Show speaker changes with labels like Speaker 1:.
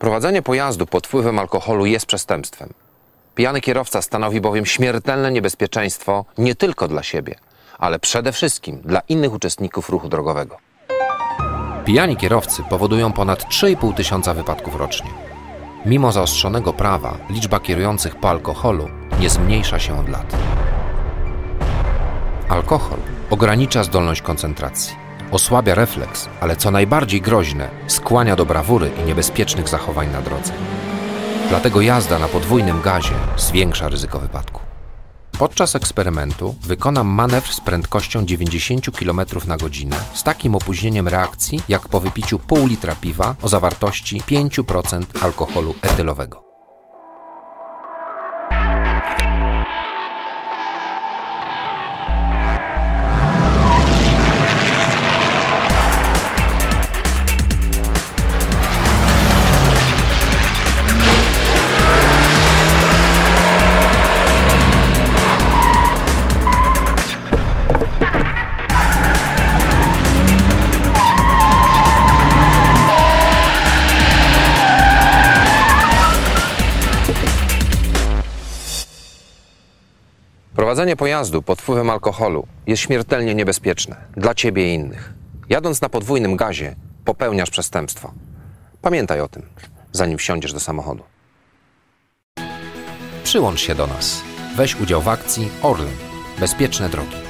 Speaker 1: Prowadzenie pojazdu pod wpływem alkoholu jest przestępstwem. Pijany kierowca stanowi bowiem śmiertelne niebezpieczeństwo nie tylko dla siebie, ale przede wszystkim dla innych uczestników ruchu drogowego. Pijani kierowcy powodują ponad 3,5 tysiąca wypadków rocznie. Mimo zaostrzonego prawa, liczba kierujących po alkoholu nie zmniejsza się od lat. Alkohol ogranicza zdolność koncentracji, osłabia refleks, ale co najbardziej groźne, skłania do brawury i niebezpiecznych zachowań na drodze. Dlatego jazda na podwójnym gazie zwiększa ryzyko wypadku. Podczas eksperymentu wykonam manewr z prędkością 90 km na godzinę z takim opóźnieniem reakcji jak po wypiciu pół litra piwa o zawartości 5% alkoholu etylowego. Prowadzenie pojazdu pod wpływem alkoholu jest śmiertelnie niebezpieczne dla ciebie i innych. Jadąc na podwójnym gazie, popełniasz przestępstwo. Pamiętaj o tym, zanim wsiądziesz do samochodu. Przyłącz się do nas. Weź udział w akcji Orlen. Bezpieczne drogi.